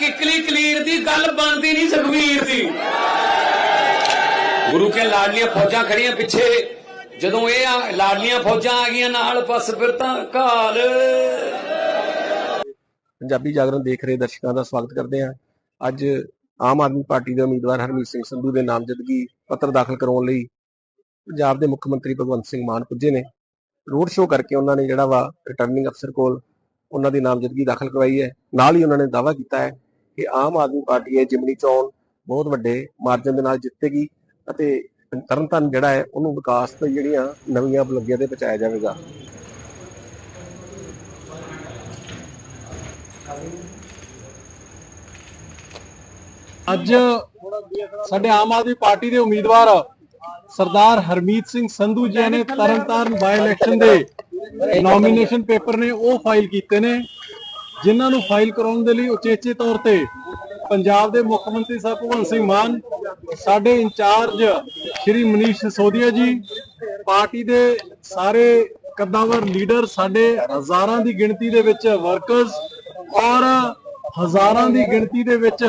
ਕਿਕਲੀ ਕਲੀਰ ਦੀ ਗੱਲ ਬਣਦੀ ਨਹੀਂ ਸੁਖਵੀਰ ਦੀ। ਗੁਰੂ ਕੇ ਲਾਡਲੀਆਂ ਫੌਜਾਂ ਖੜੀਆਂ ਪਿੱਛੇ। ਜਦੋਂ ਇਹ ਲਾਡਲੀਆਂ ਫੌਜਾਂ ਆ ਗਈਆਂ ਨਾਲ, ਬਸ ਫਿਰ ਤਾਂ ਘਾਲ ਪੰਜਾਬੀ ਜਾਗਰਣ ਦੇਖ ਰਹੇ ਦਰਸ਼ਕਾਂ ਦਾ ਸਵਾਗਤ ਕਰਦੇ ਹਾਂ। ਅੱਜ ਆਮ ਆਦਮੀ ਪਾਰਟੀ ਦੇ ਉਮੀਦਵਾਰ ਹਰਮੀਤ ਸਿੰਘ ਸੰਧੂ ਦੇ ਨਾਮਜ਼ਦਗੀ ਪੱਤਰ ਦਾਖਲ ਕਰਾਉਣ ਲਈ ਪੰਜਾਬ ਦੇ ਮੁੱਖ ਮੰਤਰੀ ਭਗਵੰਤ ਸਿੰਘ ਮਾਨ ਪੁੱਜੇ ਨੇ। ਰੋਡ ਸ਼ੋਅ ਕਰਕੇ ਉਹਨਾਂ ਨੇ ਜਿਹੜਾ ਵਾ ਰਿਟਰਨਿੰਗ ਅਫਸਰ ਕੋਲ ਉਹਨਾਂ ਦੀ ਨਾਮਜ਼ਦਗੀ ਦਾਖਲ ਕਰਵਾਈ ਹੈ। ਨਾਲ ਹੀ ਉਹਨਾਂ ਨੇ ਦਾਅਵਾ ਕੀਤਾ ਹੈ ਕਿ ਆਮ ਆਦਮੀ ਪਾਰਟੀ ਇਹ ਜਿਮਨੀ ਚੋਣ ਬਹੁਤ ਵੱਡੇ ਮਾਰਜਨ ਦੇ ਨਾਲ ਜਿੱਤੇਗੀ ਅਤੇ ਤਰਨਤਾਰਨ ਜਿਹੜਾ ਹੈ, ਉਹਨੂੰ ਵਿਕਾਸ ਤੋਂ ਜਿਹੜੀਆਂ ਨਵੀਆਂ ਬੁਲੰਦੀਆਂ ਤੇ ਪਹੁੰਚਾਇਆ ਜਾਵੇਗਾ। ਅੱਜ ਸਾਡੇ ਆਮ ਆਦਮੀ ਪਾਰਟੀ ਦੇ ਉਮੀਦਵਾਰ ਸਰਦਾਰ ਹਰਮੀਤ ਸਿੰਘ ਸੰਧੂ ਜੀ ਨੇ ਤਰਨਤਾਰਨ ਬਾਈ ਇਲੈਕਸ਼ਨ ਦੇ ਨੋਮੀਨੇਸ਼ਨ ਪੇਪਰ ਨੇ ਉਹ ਫਾਈਲ ਕੀਤੇ ਨੇ। ਜਿਨ੍ਹਾਂ ਨੂੰ ਫਾਈਲ ਕਰਾਉਣ ਦੇ ਲਈ ਉਚੇਚੇ ਤੌਰ ਤੇ ਪੰਜਾਬ ਦੇ ਮੁੱਖ ਮੰਤਰੀ ਸਾਹਿਬ ਭਗਵੰਤ ਸਿੰਘ ਮਾਨ, ਸਾਡੇ ਇੰਚਾਰਜ ਸ਼੍ਰੀ ਮਨੀਸ਼ ਸਿਸੋਦੀਆ ਜੀ, ਪਾਰਟੀ ਦੇ ਸਾਰੇ ਕੱਦਾਵਰ ਲੀਡਰ, ਸਾਡੇ ਹਜ਼ਾਰਾਂ ਦੀ ਗਿਣਤੀ ਦੇ ਵਿੱਚ ਵਰਕਰਸ ਔਰ ਹਜ਼ਾਰਾਂ ਦੀ ਗਿਣਤੀ ਦੇ ਵਿੱਚ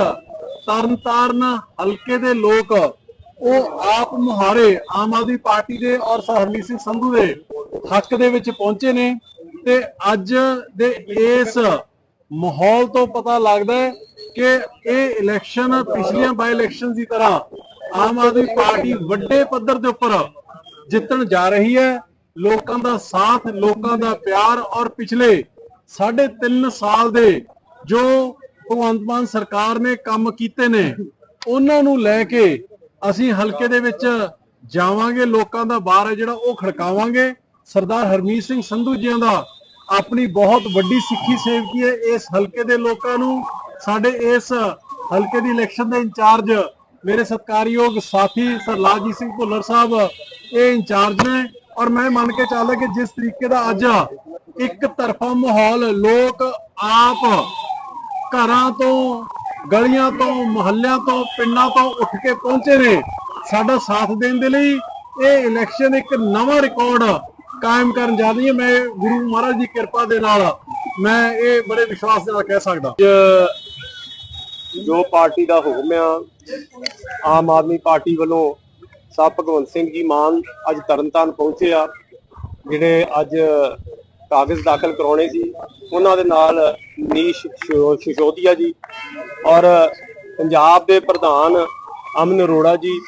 ਤਰਨਤਾਰਨ ਹਲਕੇ ਦੇ ਲੋਕ, ਉਹ ਆਪ ਮੁਹਾਰੇ ਆਮ ਆਦਮੀ ਪਾਰਟੀ ਦੇ ਔਰ ਹਰਮੀਤ ਸਿੰਘ ਸੰਧੂ ਦੇ ਹੱਕ ਦੇ ਵਿੱਚ ਪਹੁੰਚੇ ਨੇ ਤੇ ਅੱਜ ਦੇ ਇਸ ਮਾਹੌਲ ਤੋਂ ਪਤਾ ਲੱਗਦਾ ਹੈ ਕਿ ਇਹ ਇਲੈਕਸ਼ਨ ਪਿਛਲੀਆਂ ਬਾਈ ਇਲੈਕਸ਼ਨ ਦੀ ਤਰ੍ਹਾਂ ਆਮ ਆਦਮੀ ਪਾਰਟੀ ਵੱਡੇ ਪੱਧਰ ਦੇ ਉੱਪਰ ਜਿੱਤਣ ਜਾ ਰਹੀ ਹੈ। ਲੋਕਾਂ ਦਾ ਸਾਥ, ਲੋਕਾਂ ਦਾ ਪਿਆਰ ਔਰ ਪਿਛਲੇ 3.5 ਸਾਲ ਦੇ ਜੋ ਭਗਵੰਤ ਮਾਨ ਸਰਕਾਰ ਨੇ ਕੰਮ ਕੀਤੇ ਨੇ, ਉਹਨਾਂ ਨੂੰ ਲੈ ਕੇ ਅਸੀਂ ਹਲਕੇ ਦੇ ਵਿੱਚ ਜਾਵਾਂਗੇ। ਲੋਕਾਂ ਦਾ ਬਾਰ ਹੈ ਜਿਹੜਾ ਉਹ ਖੜਕਾਵਾਂਗੇ। ਸਰਦਾਰ ਹਰਮੀਤ ਸਿੰਘ ਸੰਧੂ ਜੀਆਂ ਦਾ ਆਪਣੀ ਬਹੁਤ ਵੱਡੀ ਸਿੱਖੀ ਸੇਵਕੀ ਹੈ। ਇਸ ਹਲਕੇ ਦੇ ਲੋਕਾਂ ਨੂੰ ਸਾਡੇ ਇਸ ਹਲਕੇ ਦੀ ਇਲੈਕਸ਼ਨ ਦੇ ਇੰਚਾਰਜ ਮੇਰੇ ਸਤਿਕਾਰਯੋਗ ਸਾਥੀ ਸਰਲਾਜੀਤ ਸਿੰਘ ਭੁੱਲਰ ਸਾਹਿਬ, ਇਹ ਇੰਚਾਰਜ ਨੇ ਔਰ ਮੈਂ ਮੰਨ ਕੇ ਚੱਲਦਾ ਕਿ ਜਿਸ ਤਰੀਕੇ ਦਾ ਅੱਜ ਇੱਕ ਤਰਫਾ ਮਾਹੌਲ ਲੋਕ ਆਪ ਘਰਾਂ ਤੋਂ, ਗਲੀਆਂ ਤੋਂ, ਮੁਹੱਲਿਆਂ ਤੋਂ, ਪਿੰਡਾਂ ਤੋਂ ਉੱਠ ਕੇ ਪਹੁੰਚੇ ਨੇ। ਸਾਡਾ ਸਾਥ ਦੇਣ ਦੇ ਲਈ ਇਹ ਇਲੈਕਸ਼ਨ ਇੱਕ ਨਵਾਂ ਰਿਕਾਰਡ ਕਾਇਮ ਕਰਨ ਜਾ ਰਹੀ ਹੈ। ਮੈਂ ਗੁਰੂ ਮਹਾਰਾਜ ਦੀ ਕਿਰਪਾ ਦੇ ਨਾਲ ਮੈਂ ਇਹ ਬੜੇ ਵਿਸ਼ਵਾਸ ਨਾਲ ਕਹਿ ਸਕਦਾ। ਜੋ ਪਾਰਟੀ ਦਾ ਹੁਕਮ ਆ, ਆਮ ਆਦਮੀ ਪਾਰਟੀ ਵੱਲੋਂ ਸਾਹਿਬ ਭਗਵੰਤ ਸਿੰਘ ਜੀ ਮਾਨ ਅੱਜ ਤਰਨਤਾਰਨ ਪਹੁੰਚੇ ਆ, ਜਿਹੜੇ ਅੱਜ ਕਾਗਜ਼ ਦਾਖਲ ਕਰਾਉਣੇ ਸੀ, ਉਹਨਾਂ ਦੇ ਨਾਲ ਨੀਸ਼ ਸ਼ਿਸ਼ੋ- ਸ਼ਿਸ਼ੋਦੀਆ ਜੀ ਔਰ ਪੰਜਾਬ ਦੇ ਪ੍ਰਧਾਨ ਅਮਨ ਅਰੋੜਾ ਜੀ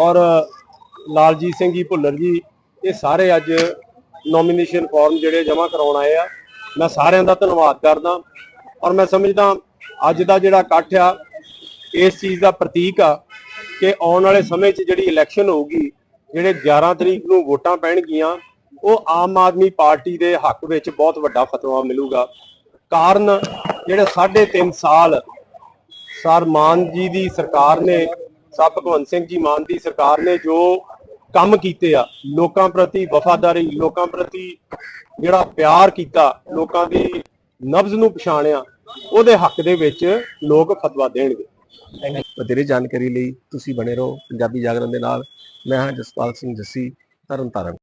ਔਰ ਲਾਲਜੀਤ ਸਿੰਘ ਜੀ ਭੁੱਲਰ ਜੀ ਇਹ ਸਾਰੇ ਅੱਜ ਨੋਮੀਨੇਸ਼ਨ ਫਾਰਮ ਜਿਹੜੇ ਜਮ੍ਹਾਂ ਕਰਾਉਣ ਆਏ ਆ। ਮੈਂ ਸਾਰਿਆਂ ਦਾ ਧੰਨਵਾਦ ਕਰਦਾ ਔਰ ਮੈਂ ਸਮਝਦਾ ਅੱਜ ਦਾ ਜਿਹੜਾ ਇਕੱਠ ਆ, ਇਸ ਚੀਜ਼ ਦਾ ਪ੍ਰਤੀਕ ਆ ਕਿ ਆਉਣ ਵਾਲੇ ਸਮੇਂ 'ਚ ਜਿਹੜੀ ਇਲੈਕਸ਼ਨ ਹੋਊਗੀ, ਜਿਹੜੇ 11 ਤਰੀਕ ਨੂੰ ਵੋਟਾਂ ਪੈਣਗੀਆਂ, ਉਹ ਆਮ ਆਦਮੀ ਪਾਰਟੀ ਦੇ ਹੱਕ ਵਿੱਚ ਬਹੁਤ ਵੱਡਾ ਫਤਵਾ ਮਿਲੂਗਾ। ਕਾਰਨ ਜਿਹੜੇ 3.5 ਸਾਲ ਸਰ ਮਾਨ ਜੀ ਦੀ ਸਰਕਾਰ ਨੇ ਸਭ ਭਗਵੰਤ ਸਿੰਘ ਜੀ ਮਾਨ ਦੀ ਸਰਕਾਰ ਨੇ ਜੋ ਕੰਮ ਕੀਤੇ ਆ, ਲੋਕਾਂ ਪ੍ਰਤੀ ਵਫਾਦਾਰੀ, ਲੋਕਾਂ ਪ੍ਰਤੀ ਜਿਹੜਾ ਪਿਆਰ ਕੀਤਾ, ਲੋਕਾਂ ਦੀ ਨਬਜ਼ ਨੂੰ ਪਛਾਣਿਆ, ਉਹਦੇ ਹੱਕ ਦੇ ਵਿੱਚ ਲੋਕ ਫਤਵਾ ਦੇਣਗੇ। ਵਧੇਰੇ ਜਾਣਕਾਰੀ ਲਈ ਤੁਸੀਂ ਬਣੇ ਰਹੋ, ਪੰਜਾਬੀ ਜਾਗਰਣ ਦੇ ਨਾਲ। ਮੈਂ ਹਾਂ ਜਸਪਾਲ ਸਿੰਘ ਜੱਸੀ, ਤਰਨਤਾਰਨ।